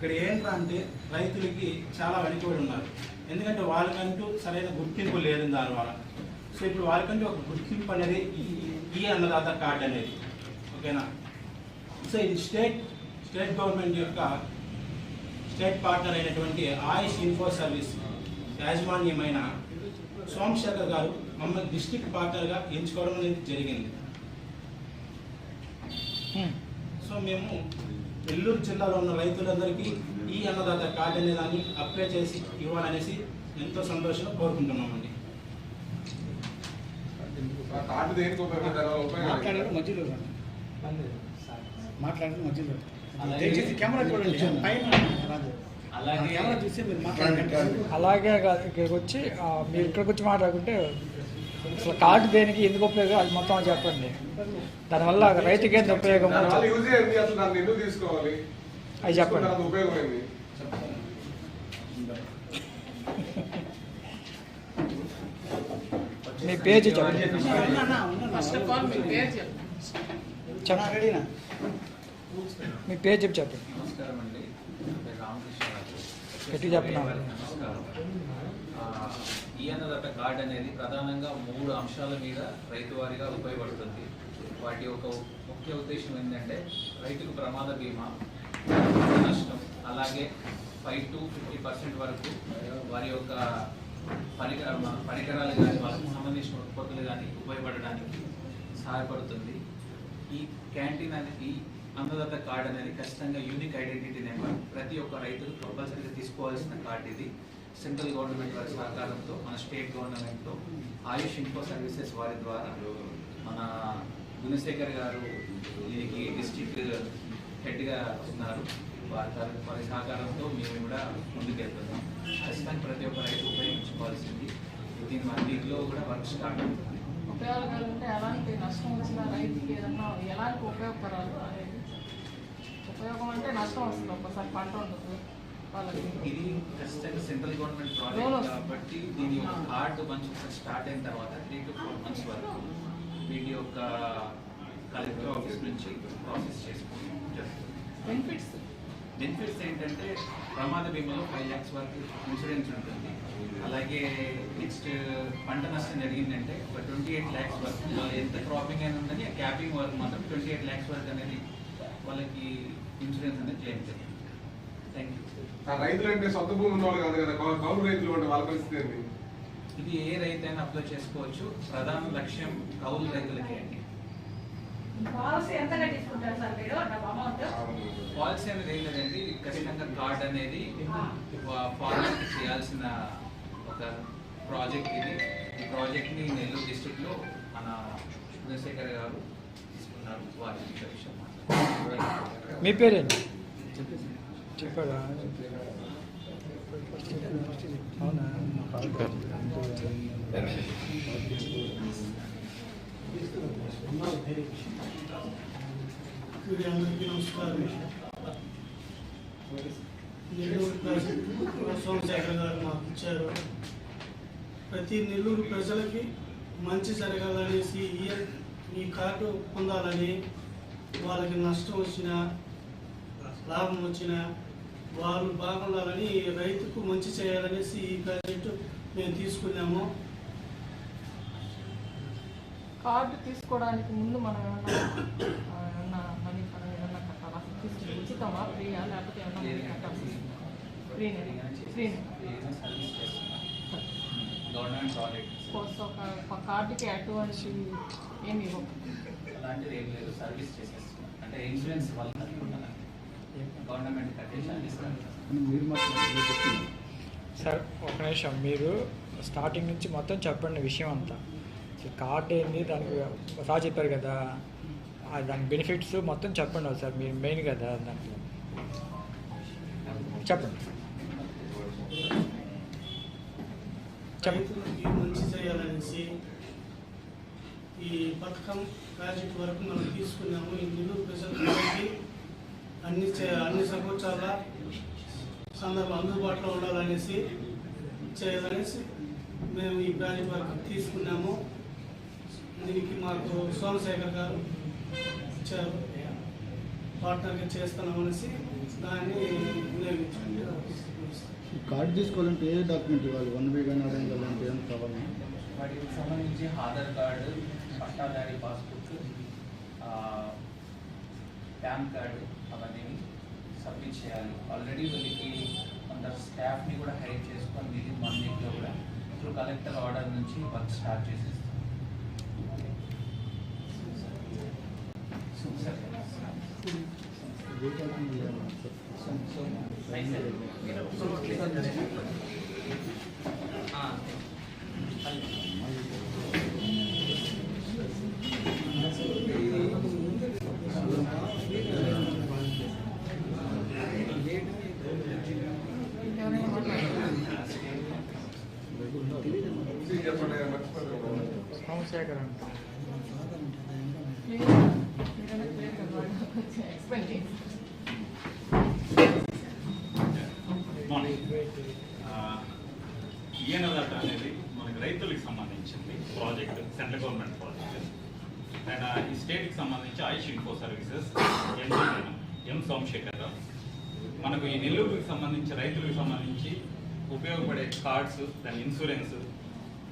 ఇక్కడ ఏంటంటే రైతులకి చాలా వెనుకబడి ఉన్నారు. ఎందుకంటే వాళ్ళకంటూ సరైన గుర్తింపు లేదు దానివల్ల సో ఇప్పుడు వాళ్ళకంటూ ఒక గుర్తింపు అనేది ఈ అన్నదాత కార్డ్ అనేది. ఓకేనా? సో ఇది స్టేట్ స్టేట్ గవర్నమెంట్ యొక్క స్టేట్ పార్ట్నర్ అయినటువంటి ఆయుష్ ఇన్ఫో సర్వీస్ యాజమాన్యమైన సోమశేఖర్ గారు మమ్మల్ని డిస్టిక్ పార్ట్నర్గా ఎంచుకోవడం అనేది జరిగింది. సో మేము నెల్లూరు జిల్లాలో ఉన్న రైతులందరికీ ఈ అన్నదాత కార్డు అనే దాన్ని అప్లై చేసి ఇవ్వాలనేసి ఎంతో సంతోషంగా కోరుకుంటున్నామండి. మాట్లాడారు మధ్యలో. మాట్లాడారు మధ్యలో దయచేసి కెమెరా చూడండి. పైన రాదు. అలాగే- కెమెరా చూసి మీరు మాట్లాడండి. అలాగే కాదు ఇక్కడికి వచ్చి మీరు ఇక్కడికి వచ్చి మాట్లాడుకుంటే అసలు కార్డు దేనికి ఎందుకు ఉపయోగం? అది మొత్తం చెప్పండి. దానివల్ల రైతుకి ఎంత ఉపయోగం అది చెప్పండి. మీ పేజ్ చెప్పండి. ఫస్ట్ ఆఫ్ ఆల్ మీ పేరు చెప్పండి. చెప్పండి. రెడీనా మీ పేజ్ చెప్పి చెప్పండి. నమస్కారం అండి నా ఈ కార్డ్ అనేది ప్రధానంగా మూడు అంశాల మీద రైతు వారిగా ఉపయోగపడుతుంది. వాటి యొక్క ముఖ్య ఉద్దేశం ఏంటంటే రైతుకు ప్రమాద బీమా నష్టం అలాగే ఫైవ్ టు ఫిఫ్టీ పర్సెంట్ వరకు వారి యొక్క పరికర పరికరాలు కానీ వారికి సంబంధించిన ఉత్పత్తులు కానీ ఉపయోగపడడానికి సహాయపడుతుంది. ఈ క్యాంటీన్ అనేది అన్నదాత కార్డ్ అనేది ఖచ్చితంగా యూనిక్ ఐడెంటిటీ నెంబర్ ప్రతి ఒక్క రైతులు కంపల్సరీగా తీసుకోవాల్సిన కార్డు ఇది. సెంట్రల్ గవర్నమెంట్ వారి సహకారంతో మన స్టేట్ గవర్నమెంట్తో ఆయుష్ ఇన్ఫో సర్వీసెస్ వారి ద్వారా మన గుణశేఖర్ గారు దీనికి డిస్టిక్ హెడ్గా ఉన్నారు. వారి వారి సహకారంతో మేము కూడా ముందుకెళ్తున్నాం. ఖచ్చితంగా ప్రతి ఒక్క రైతు ఉపయోగించుకోవాల్సింది. దీని వన్ వీక్లో కూడా వర్క్ స్టార్ట్ అవుతుంది ఉపయోగాలు అంటే ఎలాంటి నష్టం వచ్చినా రైతుకి ఏదన్నా ఎలాంటి ఉపయోగకరాలు ఉపయోగం అంటే నష్టం వస్తుంది ఒక్కసారి పంట ఉండదు ఇది ఖచ్చితంగా సెంట్రల్ గవర్నమెంట్ ప్రాజెక్ట్. కాబట్టి దీని యొక్క కార్డు మంచి స్టార్ట్ అయిన తర్వాత త్రీ టు ఫోర్ మంత్స్ వరకు వీటి యొక్క కలెక్టర్ ఆఫీస్ నుంచి ప్రాసెస్ జరుగుతుంది. బెనిఫిట్స్ బెనిఫిట్స్ ఏంటంటే ప్రమాద బీమాలో ఫైవ్ ల్యాక్స్ వరకు ఇన్సూరెన్స్ ఉంటుంది. అలాగే నెక్స్ట్ పంట నష్టం జరిగిందంటే ఒక ట్వంటీ ఎయిట్ ల్యాక్స్ వరకు ఎంత క్రాపింగ్ అయినా ఉందని క్యాపింగ్ వరకు మాత్రం ట్వంటీ ఎయిట్ ల్యాక్స్ వరకు అనేది వాళ్ళకి ఇన్సూరెన్స్ అనేది క్లెయిమ్ చేస్తుంది థ్యాంక్ యూ ఆ రైతులు అంటే సొంత భూమి ఉన్నవాళ్ళు కాదు కదా. కౌలు- రైతులు అంటే వాళ్ళ పరిస్థితి ఏంటి ఇది ఏ రైతైనా అప్లై చేసుకోవచ్చు. ప్రధాన లక్ష్యం కౌలు రైతులకే అండి. పాలసీ అనేది ఏం లేదండి. ఖచ్చితంగా కార్డ్ అనేది ఫార్మర్కి చేయాల్సిన ఒక ప్రాజెక్ట్ ఇది. ఈ ప్రాజెక్ట్ని నెల్లూరు డిస్ట్రిక్ట్లో మన చంద్రశేఖర్ గారు తీసుకున్నారు. వారి విషయం. మీ పేరేంటి? చెప్పాడా? అవునా? అందరికీ నమస్కారం సోమశేఖర్ గారు మాకు ఇచ్చారు ప్రతి నెల్లూరు ప్రజలకి మంచి జరగాలనేసి ఈ కార్డు పొందాలని వాళ్ళకి నష్టం వచ్చినా లాభం వచ్చినా వాళ్ళు బాగుండాలని రైతుకు మంచి చేయాలనేసి ఈ ప్రాజెక్టు మేము తీసుకున్నాము. కార్డు తీసుకోవడానికి ముందు మనం ఏమన్నా మనీ మనం ఏమన్నా కట్టాలా? ఉచితమా? ఫ్రీయా? లేకపోతే ఏమన్నా మనీ కట్టాల్సి ఫ్రీనే. ఫ్రీనే. గవర్నమెంట్ ప్రాజెక్ట్ ఒక కార్డుకి ఎటువంటి ఏమి ఇవ్వవు. అలాంటిది ఏం లేదు సర్వీస్ చేసేస్తున్నాం అంటే ఇన్సూరెన్స్ వల్ల గవర్నమెంట్ కట్టేసి మాట్లాడుతున్నారు సార్ ఒక నిమిషం. మీరు స్టార్టింగ్ నుంచి మొత్తం చెప్పండి విషయం అంతా. కార్డ్ ఏంది దానికి సార్ చెప్పారు కదా. ఆ దాని బెనిఫిట్స్ మొత్తం చెప్పండి సార్. మీరు మెయిన్ కదా దాంట్లో చెప్పండి. చెప్పండి. ఈ పథకం ప్రాజెక్ట్ వరకు మనం తీసుకున్నాము. ఈ నెల్లూరు ప్రజలకి అన్ని చే- అన్ని సంవత్సరాల సందర్భం అందుబాటులో ఉండాలనేసి చేయాలనేసి మేము ఈ ప్రాజెక్ట్ వరకు తీసుకున్నాము. దీనికి మాకు సోమశేఖర్ గారు ఇచ్చారు పార్ట్నర్గా చేస్తున్నామనేసి దాన్ని ఈ కార్డు తీసుకోవాలంటే ఏ డాక్యుమెంట్ ఇవ్వాలి? వన్ వే కానీ అదే అలాంటి ఏమైనా కావాలి? వాటికి సంబంధించి ఆధార్ కార్డు పట్టాదారి పాస్బుక్ ఆ, పాన్ కార్డు అవన్నీ సబ్మిట్ చేయాలి ఆల్రెడీ వీళ్ళకి కొంత స్టాఫ్ని కూడా హైర్ చేసుకొని విదిన్ వన్ వీక్లో కూడా త్రూ కలెక్టర్ ఆర్డర్ నుంచి వర్క్ స్టార్ట్ చేసేస్తాం ఏ డాక్యుమెంట్ ఇవ్వాలి సార్ ఎవరైనా మాట్లాడతారా? చెప్పండి మర్చిపోతాను సోమశేఖర్ అంట ఈయనదట అనేది మనకి రైతులకు సంబంధించింది project central government project. And uh, ఈ స్టేట్కి సంబంధించి Ayush info services M M Somashekar Rao. మనకు ఈ నెల్లూరుకి సంబంధించి రైతులకు సంబంధించి ఉపయోగపడే కార్డ్స్ దాని ఇన్సూరెన్స్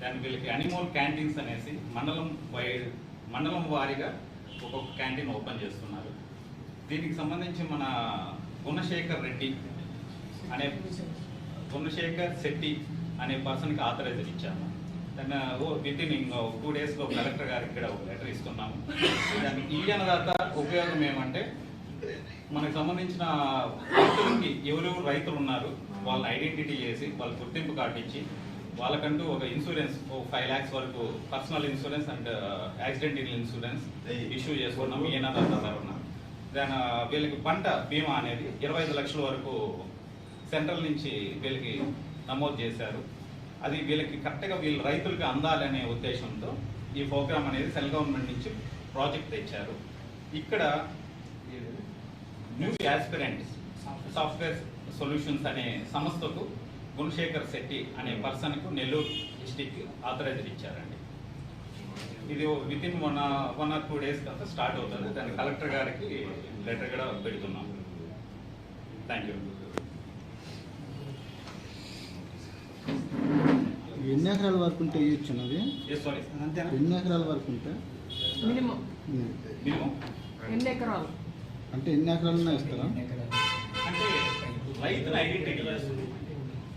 దాని వీళ్ళకి అనిమల్ క్యాంటీన్స్ అనేసి మండలం వైడ్ మండలం వారీగా ఒక్కొక్క క్యాంటీన్ ఓపెన్ చేస్తున్నారు. దీనికి సంబంధించి మన గుణశేఖర్ రెడ్డి అనే గుణశేఖర్ శెట్టి అనే పర్సన్కి ఆథరైజర్ ఇచ్చాము. దాన్ని విత్ ఇన్ టూ డేస్లో కలెక్టర్ గారికి ఇక్కడ ఒక లెటర్ ఇస్తున్నాము. దానికి ఈ దాత ఉపయోగం ఏమంటే మనకు సంబంధించిన రైతులకి ఎవరెవరు రైతులు ఉన్నారు వాళ్ళని ఐడెంటిటీ చేసి వాళ్ళ గుర్తింపు కార్డు ఇచ్చి వాళ్ళకంటూ ఒక ఇన్సూరెన్స్ ఒక ఫైవ్ ల్యాక్స్ వరకు personal insurance and accidental insurance issue చేసుకున్నాం తరఫున దాని వీళ్ళకి పంట బీమా అనేది ఇరవై ఐదు లక్షల వరకు సెంట్రల్ నుంచి వీళ్ళకి నమోదు చేశారు. అది వీళ్ళకి కరెక్ట్గా వీళ్ళ రైతులకి అందాలనే ఉద్దేశంతో ఈ ప్రోగ్రామ్ అనేది సెంట్రల్ గవర్నమెంట్ నుంచి ప్రాజెక్ట్ తెచ్చారు. ఇక్కడ న్యూ యాస్పిరెంట్స్ సాఫ్ట్వేర్ సొల్యూషన్స్ అనే సంస్థకు గుణశేఖర్ శెట్టి అనే పర్సన్కు నెల్లూరు డిస్టిక్ ఆథరైజర్ ఇచ్చారండి. ఇది within one one or two days తర్వాత స్టార్ట్ అవుతుంది. దాన్ని కలెక్టర్ గారికి లెటర్ కూడా పెడుతున్నాం. థ్యాంక్ యూ ఎన్ని ఎకరాల వరకు ఉంటే ఇవ్వచ్చు సారీ ఎన్ని ఎకరాల వరకు ఉంటే? మినిమం. ఉమ్. మినిమం? ఎన్ని ఎకరాలు? అంటే ఎన్ని ఎకరాలన్నా ఇస్తారా? అంటే రైతుని ఐడెంటిటీ.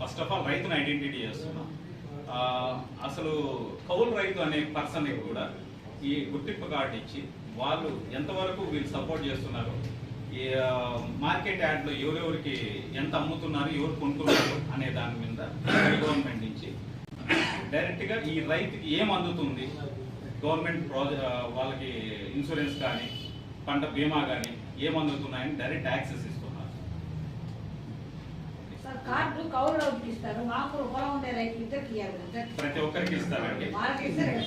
ఫస్ట్ ఆఫ్ ఆల్ రైతుని ఐడెంటిటీ చేస్తున్నాం. అసలు కౌలు రైతు అనే పర్సన్ కూడా ఈ గుర్తింపు కార్డు ఇచ్చి వాళ్ళు ఎంతవరకు వీళ్ళు సపోర్ట్ చేస్తున్నారు ఈ మార్కెట్ యాడ్లో ఎవరెవరికి ఎంత అమ్ముతున్నారు ఎవరు కొంటున్నారు అనే దాని మీద గవర్నమెంట్ నుంచి డైరెక్ట్గా ఈ రైతుకి ఏం అందుతుంది? గవర్నమెంట్ ప్రాజె వాళ్ళకి ఇన్సూరెన్స్ కానీ పంట బీమా కానీ ఏం అందుతున్నాయని డైరెక్ట్ యాక్సెస్ ఇస్తుంది. కార్డు కౌలు ఇస్తారు. మాకు పొలం ఉండే రైతులు ఇద్దరికి ఇవ్వాలి. ప్రతి ఒక్కరికి ఇస్తారండి వాళ్ళకి. ఇస్తారు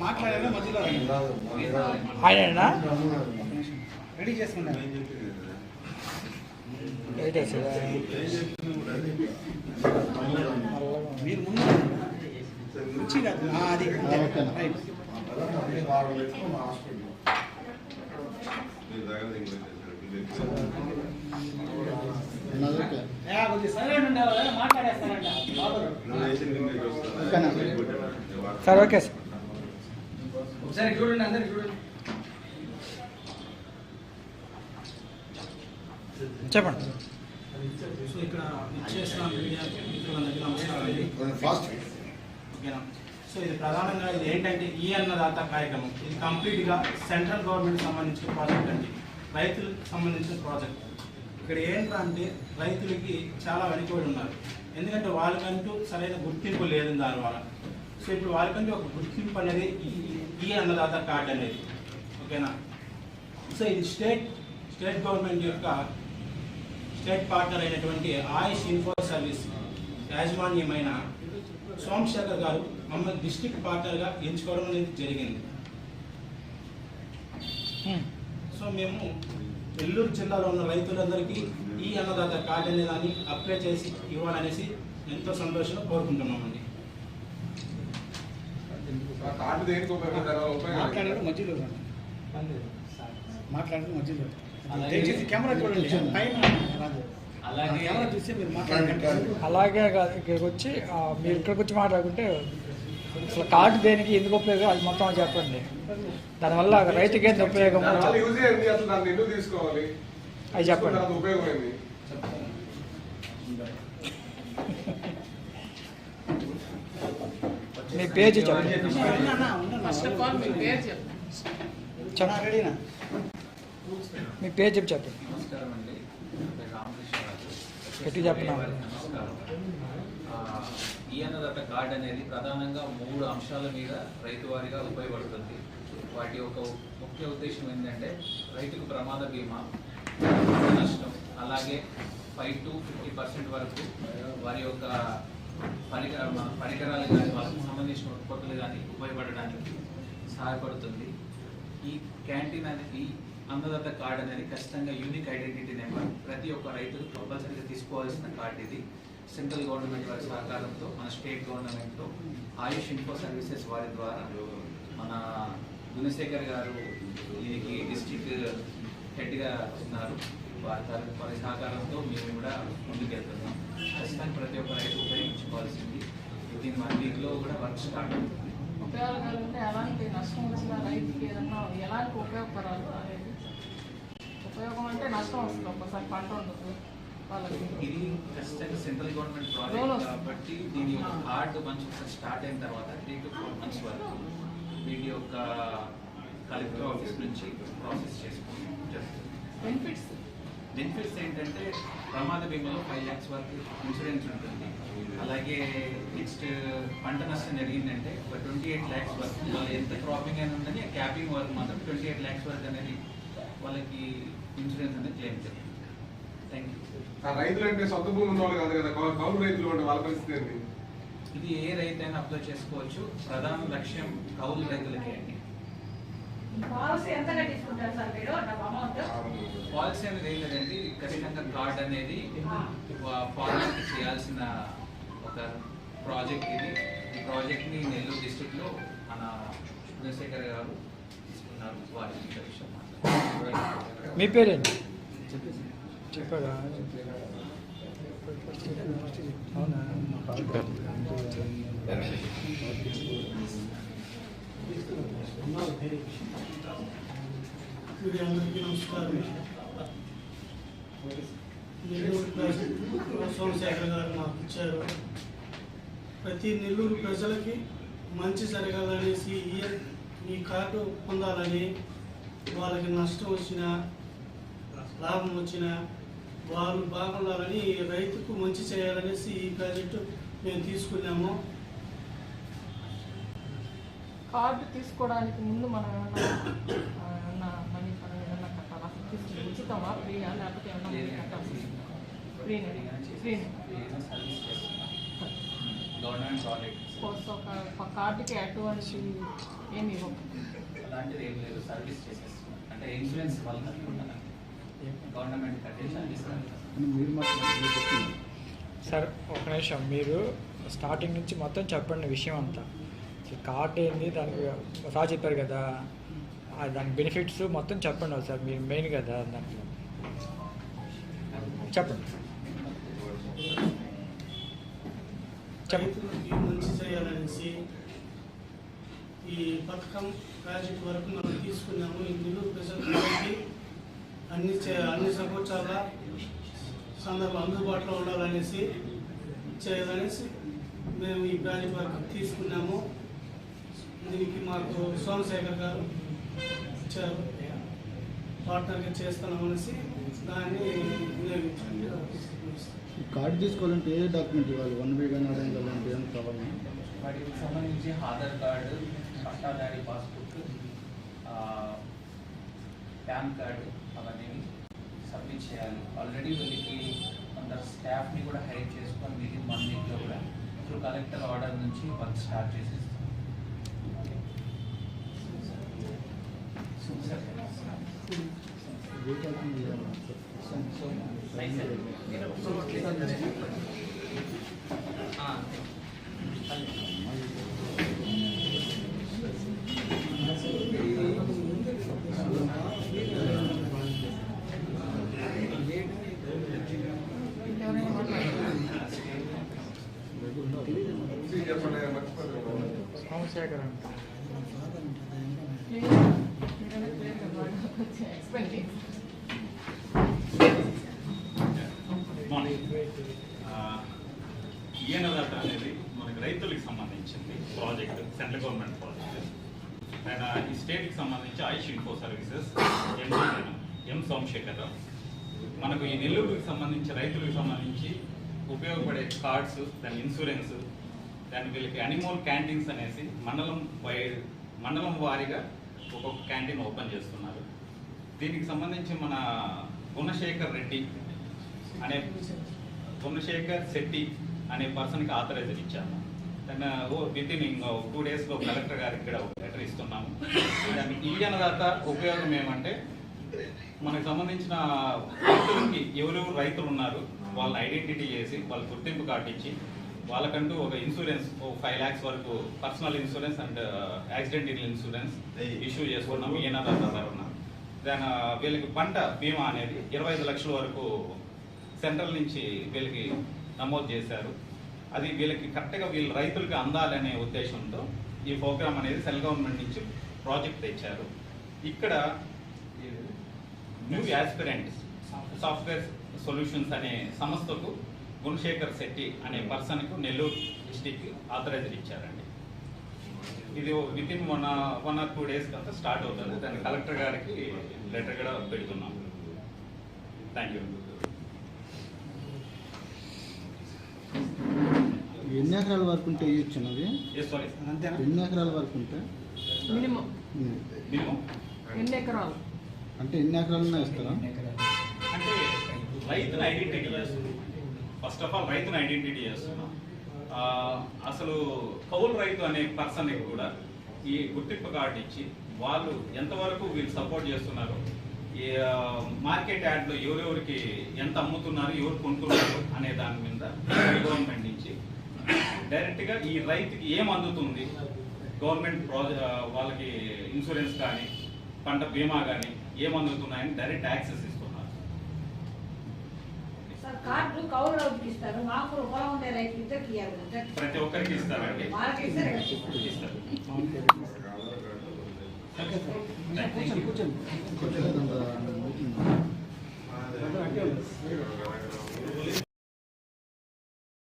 మాట్లాడాలి మధ్యలో ఆయనేనా రెడీ చేసుకున్నాను సార్ మీరు ముందు కుర్చీ కాదు అది. నాది ఓకే సార్. సార్ ఒకసారి చూడండి అందరికి చూడండి. చెప్పండి. సో ఇక్కడ ఇచ్చేసిన మీడియా మిత్రులందరికీ నమస్కారం ఓకేనా? సో ఇది ప్రధానంగా ఇది ఏంటంటే ఈ అన్నదాత కార్యక్రమం. ఇది కంప్లీట్గా సెంట్రల్ గవర్నమెంట్ సంబంధించిన ప్రాజెక్ట్ అండి. రైతులకు సంబంధించిన ప్రాజెక్ట్. ఇక్కడ ఏంటంటే రైతులకి చాలా వెనుకబడి ఉన్నారు. ఎందుకంటే వాళ్ళకంటూ సరైన గుర్తింపు లేదు దానివల్ల సో ఇప్పుడు వాళ్ళకంటూ ఒక గుర్తింపు అనేది ఈ ఈ అన్నదాత కార్డు అనేది ఓకేనా సో ఇది స్టేట్ స్టేట్ గవర్నమెంట్ యొక్క స్టేట్ పార్ట్నర్ అయినటువంటి ఆయుష్ ఇన్ఫో సర్వీస్ యాజమాన్యమైన సోమశేఖర్ గారు మమ్మల్ని డిస్ట్రిక్ట్ పార్ట్నర్గా ఎంచుకోవడం అనేది జరిగింది. సో మేము నెల్లూరు జిల్లాలో ఉన్న రైతులందరికీ ఈ అన్నదాత కార్డు అనేదాన్ని అప్లై చేసి ఇవ్వాలనేసి ఎంతో సంతోషంగా కోరుకుంటున్నామండి ఆ కార్డు దేనికి ఉపయోగపడతారో ఉపయోగం మాట్లాడారు మధ్యలో. మాట్లాడారు మధ్యలో. అలాగే- దయచేసి కెమెరా చూడండి. పైన రాదు. కెమెరా చూస్తే మీరు మాట్లాడండి. అలాగే కాదు ఇక్కడికి వచ్చి ఆ, మీరు ఇక్కడికి వచ్చి మాట్లాడుకుంటే అసలు కార్డు దేనికి ఎందుకు ఉపయోగం? అది మొత్తం చెప్పండి. దానివల్ల రైతుకి ఏంటి ఉపయోగం? అది చెప్పండి. ఉపయోగం ఏంది? మీ పేజీ చెప్పండి ఉన్నా, ఉన్నా, ఫస్ట్ ఆఫ్ ఆల్ మీ చెప్పండి చెప్పండి పేజీ చెప్పండి నమస్కారం అండి నా పేరు రామకృష్ణరాజు గట్టిగా చెప్పనా? నమస్కారం. ఆ, ఈ అన్నదాత కార్డ్ అనేది ప్రధానంగా మూడు అంశాల మీద రైతు వారిగా ఉపయోగపడుతుంది. వాటి యొక్క ముఖ్య ఉద్దేశం ఏంటంటే రైతుకు ప్రమాద బీమా నష్టం అలాగే ఫైవ్ టు ఫిఫ్టీ పర్సెంట్ వరకు వారి యొక్క పరికర పరికరాలు కానీ వాళ్ళకి సంబంధించిన ఉత్పత్తులు కానీ ఉపయోగపడడానికి సహాయపడుతుంది. ఈ క్యాంటీన్ అనేది ఈ అన్నదాత అనేది ఖచ్చితంగా యూనిక్ ఐడెంటిటీ నెంబర్. ప్రతి ఒక్క రైతు కంపల్సరీగా తీసుకోవాల్సిన కార్డు ఇది. సెంట్రల్ గవర్నమెంట్ వారి సహకారంతో మన స్టేట్ గవర్నమెంట్తో ఆయుష్ ఇన్ఫో సర్వీసెస్ వారి ద్వారా మన గుణశేఖర్ గారు దీనికి డిస్టిక్ హెడ్గా ఉన్నారు. వారి వారి సహకారంతో మేము కూడా ముందుకెళ్తున్నాం. ఖచ్చితంగా ప్రతి ఒక్క రైతు ఉపయోగించుకోవాల్సింది. వితిన్ వన్ వీక్లో కూడా వర్క్ స్టార్ట్ అవుతుంది. ఉపయోగాలు అంటే ఎలాంటి నష్టం వచ్చినా రైతుకి ఏదన్నా ఎలాంటి ఉపయోగపడాలి అనేది ఉపయోగం అంటే నష్టం వస్తుంది ఒక్కసారి పంట ఉండదు ఇది ఖచ్చితంగా సెంట్రల్ గవర్నమెంట్ ప్రాజెక్ట్. కాబట్టి దీని యొక్క కార్డు మంచి స్టార్ట్ అయిన తర్వాత త్రీ టు ఫోర్ మంత్స్ వరకు వీటి యొక్క కలెక్టర్ ఆఫీస్ నుంచి ప్రాసెస్ చేసుకుంటాం జరుగుతుంది. బెనిఫిట్స్. బెనిఫిట్స్ ఏంటంటే ప్రమాద బీమాలో ఫైవ్ ల్యాక్స్ వరకు ఇన్సూరెన్స్ ఉంటుంది. అలాగే నెక్స్ట్ పంట నష్టం జరిగిందంటే ఒక ట్వంటీ ఎయిట్ ల్యాక్స్ వరకు వాళ్ళు ఎంత క్రాపింగ్ అయినా ఉందని క్యాపింగ్ వరకు మాత్రం ట్వంటీ ఎయిట్ ల్యాక్స్ వరకు అనేది వాళ్ళకి ఇన్సూరెన్స్ అనేది క్లెయిమ్ చేస్తుంది. థ్యాంక్ యూ ఆ రైతులు అంటే సొంత భూమి ఉన్నవాళ్ళు కాదు కదా కౌలు- రైతులు అంటే వాళ్ళ పరిస్థితి ఇది ఏ రైతైనా అప్లై చేసుకోవచ్చు. ప్రధాన లక్ష్యం కౌలు రైతులకే అండి. పాలసీ ఎంత కట్టించుకుంటారు సార్ మీరు? అమౌంట్ పాలసీ అనేది ఏం లేదండి ఖచ్చితంగా కార్డ్ అనేది ఫార్మర్కి చేయాల్సిన ఒక ప్రాజెక్ట్ ఇది. ఈ ప్రాజెక్ట్ని నెల్లూరు డిస్టిక్లో మన చంద్రశేఖర్ గారు తీసుకున్నారు. వారి విషయం. మీ పేరేంటి? చెప్పారా అవునా? అందరికీ నమస్కారం నెల్లూరు ప్రాజెక్టు సోమశేఖర్ గారు మాకు ఇచ్చారు ప్రతి నెల్లూరు ప్రజలకి మంచి జరగాలనేసి ఈ- ఈ కార్డు పొందాలని వాళ్ళకి నష్టం వచ్చినా లాభం వచ్చినా వాళ్ళు బాగుండాలని రైతుకు మంచి చేయాలనేసి ఈ ప్రాజెక్టు మేము తీసుకున్నాము. కార్డు తీసుకోవడానికి ముందు మనం ఏమన్నా ఆ, ఏమన్నా మనీ పరం ఏమన్నా కట్టాలా? తీసుకుని ఉచితమా? ఫ్రీయా? లేకపోతే ఏమన్నా కట్టాల్సి? ఫ్రీనే. ఫ్రీనే. గవర్నమెంట్ ఒక కార్డుకి ఎటువంటి ఏమి ఇవ్వం అలాంటిది ఏం లేదు. సర్వీస్ చేసేస్తున్నాం. అంటే ఇన్సూరెన్స్ వాళ్ళు కట్టుకుంటారు గవర్నమెంట్ కట్టే సర్వీస్ సార్ ఒక నిమిషం. మీరు స్టార్టింగ్ నుంచి మొత్తం చెప్పండి విషయం అంతా. ఈ కార్డ్ ఏంది? దానికి రా చెప్పారు కదా. దాని బెనిఫిట్స్ మొత్తం చెప్పండి సార్ మీరు మెయిన్ కదా దాంట్లో. చెప్పండి. చెప్పండి. మంచి చేయాలనేసి ఈ పథకం ప్రాజెక్ట్ వరకు మనం తీసుకున్నాము. ఇందులో ప్రజలకి అన్ని అన్ని సంవత్సరాల సందర్భం అందుబాటులో ఉండాలనేసి చేయాలనేసి మేము ఈ ప్రాజెక్ట్ వరకు తీసుకున్నాము. దీనికి మాకు సోమశేఖర్ గారు ఇచ్చారు. పార్ట్నర్గా చేస్తున్నామనేసి దాన్ని వినియోగించండి. ఈ కార్డు తీసుకోవాలంటే ఏ డాక్యుమెంట్ ఇవ్వాలి? వన్ వే కానీ అదే కానీ ఏం కావాలి? వాటికి సంబంధించి ఆధార్ కార్డు పట్టాదారి పాస్బుక్ పాన్ కార్డు అవన్నీ సబ్మిట్ చేయాలి. ఆల్రెడీ వీళ్ళకి కొంత స్టాఫ్ని కూడా హైర్ చేసుకొని విదిన్ వన్ వీక్లో కూడా త్రూ కలెక్టర్ ఆర్డర్ నుంచి వర్క్ స్టార్ట్ చేసేస్తాం ఎవరైనా మాట్లాడారా? చెప్పండి మర్చిపోయారు సోమశేఖర్ అంట Clear? మీరైనా clear గా బాగా కొంచెం explain చేయండి. మార్నింగ్ ఈయనదాట అనేది మనకి రైతులకు సంబంధించింది project central government project and ఈ స్టేట్కి సంబంధించి Ayush info services MD M Somasekhara Rao మనకు ఈ నెల్లూరుకి సంబంధించి రైతులకు సంబంధించి ఉపయోగపడే కార్డ్స్ దాని ఇన్సూరెన్స్ దాని వీళ్ళకి అనిమోల్ క్యాంటీన్స్ అనేసి మండలం వై మండలం వారీగా ఒక్కొక్క క్యాంటీన్ ఓపెన్ చేస్తున్నారు. దీనికి సంబంధించి మన గుణశేఖర్ రెడ్డి అనే గుణశేఖర్ శెట్టి అనే పర్సన్కి ఆథరైజర్ ఇచ్చాము. విత్ ఇన్ ఇంకా టూ డేస్లో కలెక్టర్ గారికి ఇక్కడ లెటర్ ఇస్తున్నాము. దానికి ఈ అన్నదాత ఉపయోగం ఏమంటే మనకు సంబంధించిన రైతులకి ఎవరెవరు రైతులు ఉన్నారు వాళ్ళని ఐడెంటిటీ చేసి వాళ్ళ గుర్తింపు కార్డు ఇచ్చి వాళ్ళకంటూ ఒక ఇన్సూరెన్స్ ఒక ఫైవ్ ల్యాక్స్ వరకు personal insurance and accidental insurance issue చేసుకున్నాం ఈయనదాత తరఫున. దాని వీళ్ళకి పంట బీమా అనేది ఇరవై ఐదు లక్షల వరకు సెంట్రల్ నుంచి వీళ్ళకి నమోదు చేశారు. అది వీళ్ళకి కరెక్ట్గా వీళ్ళ రైతులకి అందాలనే ఉద్దేశంతో ఈ ప్రోగ్రామ్ అనేది సెంట్రల్ గవర్నమెంట్ నుంచి ప్రాజెక్ట్ తెచ్చారు. ఇక్కడ న్యూ యాస్పిరెంట్స్ సాఫ్ట్వేర్ సొల్యూషన్స్ అనే సంస్థకు గుణశేఖర్ శెట్టి అనే పర్సన్కు నెల్లూరు డిస్టిక్ ఆథరైజర్ ఇచ్చారండి. ఇది within one one or two days కంతా స్టార్ట్ అవుతుంది. దాన్ని కలెక్టర్ గారికి లెటర్ కూడా పెడుతున్నాం. థ్యాంక్ యూ ఎన్ని ఎకరాల వరకు ఉంటే ఇవ్వచ్చు అన్నది ఎన్ని ఎకరాల వరకు ఉంటే? మినిమం. ఉమ్. మినిమం? ఎన్ని ఎకరాలు? అంటే ఎన్ని ఎకరాలన్నా ఇస్తారా అంటే రైతుని ఐడెంటిటీ చేస్తున్నాం. ఫస్ట్ ఆఫ్ ఆల్ రైతుని ఐడెంటిటీ చేస్తున్నాం. ఆ, అసలు కౌలు రైతు అనే పర్సన్ కూడా ఈ గుర్తింపు కార్డు ఇచ్చి వాళ్ళు ఎంతవరకు వీళ్ళు సపోర్ట్ చేస్తున్నారు ఈ మార్కెట్ యాడ్లో ఎవరెవరికి ఎంత అమ్ముతున్నారు ఎవరు కొంటున్నారు అనే దాని మీద గవర్నమెంట్ నుంచి డైరెక్ట్గా ఈ రైతుకి ఏం అందుతుంది? గవర్నమెంట్ ప్రాజెక్ట్ వాళ్ళకి ఇన్సూరెన్స్ కానీ పంట బీమా కానీ ఏం అందుతున్నాయని డైరెక్ట్ యాక్సెస్ ఇస్తున్నారు. ప్రతి ఒక్కరికి ఇస్తారండి. ఇస్తారు